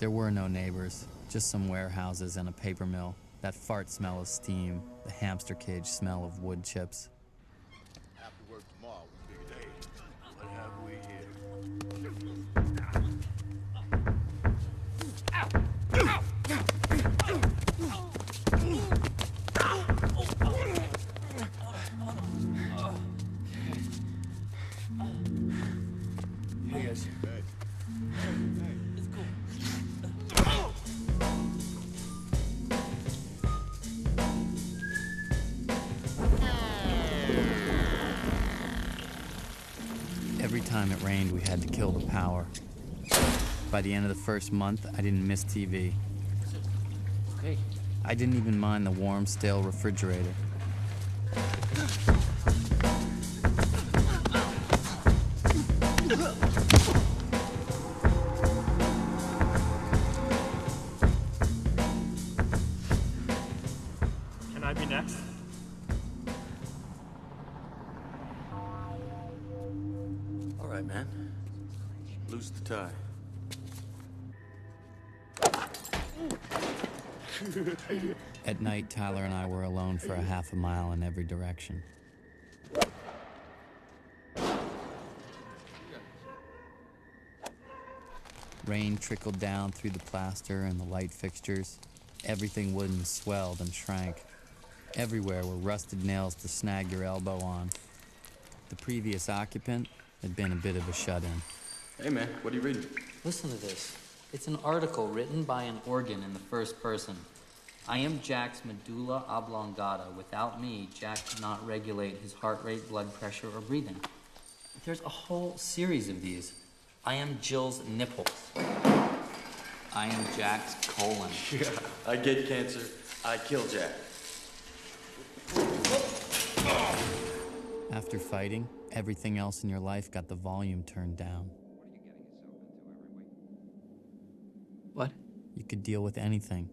There were no neighbors, just some warehouses and a paper mill, that fart smell of steam, the hamster cage smell of wood chips. Every time it rained, we had to kill the power. By the end of the first month, I didn't miss TV. Okay. I didn't even mind the warm, stale refrigerator. Can I be next? Right, man. Loose the tie. At night, Tyler and I were alone for a half a mile in every direction. Rain trickled down through the plaster and the light fixtures. Everything wooden swelled and shrank. Everywhere were rusted nails to snag your elbow on. The previous occupant had been a bit of a shut in. Hey man, what are you reading? Listen to this. It's an article written by an organ in the first person. I am Jack's medulla oblongata. Without me, Jack could not regulate his heart rate, blood pressure, or breathing. There's a whole series of these. I am Jill's nipples. I am Jack's colon. Yeah, I get cancer. I kill Jack. After fighting, everything else in your life got the volume turned down. What? You could deal with anything.